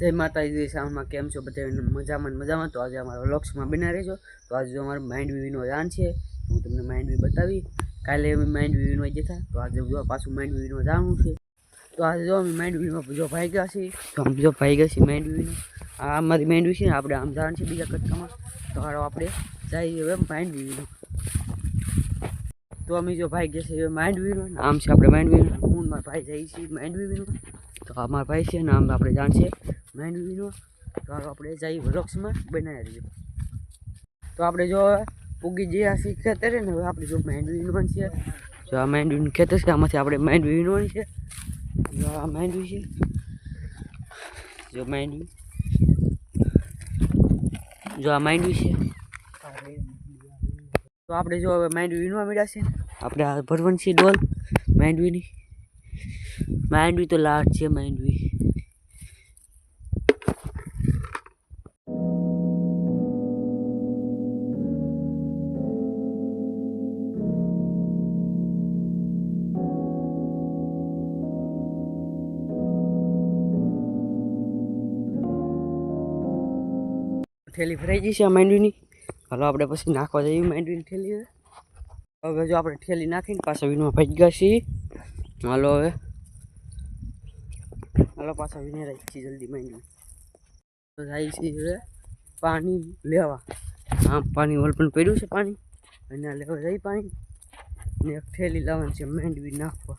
જય માતાજી સાઉન્ડમાં કેમ છો બધા મજામાં મજામાં તો આજે અમારા વ્લોગ્સમાં બના રહેજો તો આજે જો અમારું માઇન્ડ વીવીનો જાન છે હું તમને માઇન્ડ વી બતાવી કાલે અમે માઇન્ડ વીવીનો જતા તો આજે જો પાછું માઇન્ડ વીવીનો જાણવું છે તો આજે જો અમે માઇન્ડ વીવીમાં બીજો ભાઈ ગયા છીએ તો બીજો ભાઈ ગયા છીએ માઇન્ડ વીવીનો આ અમારી માઇન્ડ વી છે આપણે આમ જાણ છે બીજા કટકામાં તો હારો આપણે જઈએ હવે માઇન્ડ વીવીનો તો અમે જો ભાઈ ગયા છે માઇન્ડ વીવીનો આમ છે આપણે માઇન્ડ વીવીનો હું મારા ભાઈ જઈએ છીએ માઇન્ડ વીવીનો તો આ મારા ભાઈ છે ને આમ આપણે જાણ છે માઇન્ડ તો આપણે જઈ વૃક્ષમાં બનાવી રહીએ તો આપણે જો પૂગી જે છીએ ખેતરે ને, હવે આપણે જો માઇન્ડ વીવીનો છે જો આ માઇન્ડ વીનું ખેતર છે, આમાંથી આપણે માઇન્ડ વીવીનો છે. જો આ માઇન્ડ વી છે. જો માઇન્ડ જો આ માઇન્ડ વી છે. તો આપણે જો હવે માઇન્ડ વીનવા મળ્યા છે. આપણે આ ભરવાની છે ડોલ માઇન્ડ વીની માઇન્ડ વી તો લાટ છે માઇન્ડ થેલી ભરાઈ ગઈ છે આ માંડવીની. હાલો આપણે પછી નાખવા જઈએ માંડવીની થેલી હવે. જો આપણે થેલી નાખીને પાછા વિનમાં ભાઈ ગયા છીએ. હાલો હવે. હાલો પાછા વિને રાખી છીએ જલ્દી માંડવી. તો જાય છે હવે પાણી લેવા. આમ પાણી હોલ પણ પડ્યું છે પાણી. અને લેવા જઈ પાણી. ને એક થેલી લાવવાની છે માંડવી નાખવા.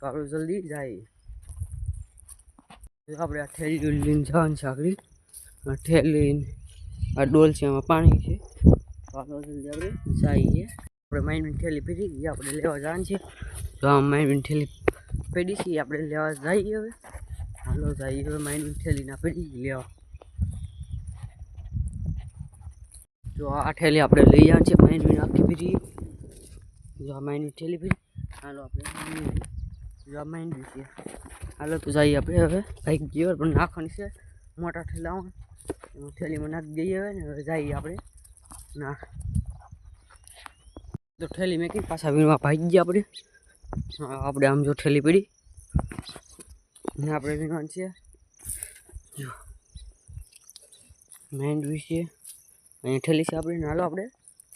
તો જલ્દી જાય આપણે આ થેલી લઈને જવાની છે આગળ. આ થેલી આ ડોલ છે એમાં પાણી છે. આપણે જઈએ આપણે માઇન્ડની થેલી પડી ગઈ, આપણે લેવા જવાનું છે. તો આ માઇન થેલી પડી છીએ આપણે લેવા જઈએ હવે. હાલો જઈએ હવે માઇન્ડની થેલી ના પડી લેવા. જો આ થેલી આપણે લઈ જવાનું છે માઇન્ડની આખી પડી જો આ માઇન્ડની થેલી પડી હાલો આપણે જો આ માઇન્ડની છે. હાલો તો જઈએ આપણે હવે. બાઈક ગયો પણ નાખવાની છે. મોટા એમાં થેલીમાં નાખી દઈએ હવે ને હવે જઈએ આપણે. ના. તો થેલી મેં કઈ પાછા વીણવા ભાગી ગયા આપણે. આપણે આમ જો થેલી પડી. ને આપણે વીણવાનું છે જો. મેન્ડવી છે. અહીંયા થેલી છે આપણે. નાલો આપણે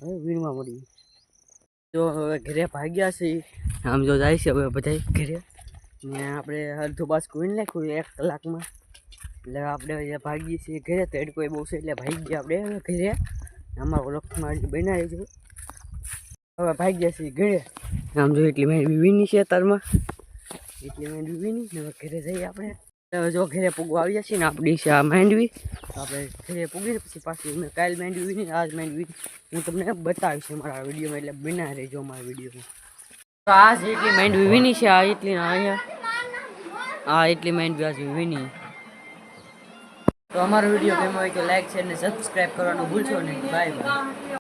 હવે વીણવા મળી જો હવે ઘરે ભાગ્યા છે. આમ જો જાય છે હવે બધા ઘરે. ને આપણે અડધું બાસ્કું વીણ નાખ્યું એક કલાકમાં. એટલે આપણે ભાગીએ છીએ ઘરે. તો એડ કોઈ બહુ છે એટલે ભાગી ગયા આપણે ઘરે. અમારો વૃક્ષમાં બનાવી છે. હવે ભાગ્યા છીએ ઘરે. આમ જો એટલી મારી વીની છે તારમાં એટલી મારી વીની હવે ઘરે જઈએ આપણે. હવે જો ઘરે પૂગવા આવ્યા છીએ ને આપણી છે આ માંડવી. આપણે ઘરે પૂગીને પછી પાછી મેં કાલ માંડવી ને આજ માંડવી હું તમને બતાવીશ મારા વિડીયોમાં એટલે બનાવી રહેજો અમારા વિડીયોમાં. તો આ જેટલી માંડવી વીની છે, આ એટલી અહીંયા. આ એટલી માંડવી આજે વીની. તો અમારો વીડિયો ગમ્યો હોય તો લાઈક છે અને સબસ્ક્રાઈબ કરવાનું ભૂલશો નહીં. Bye bye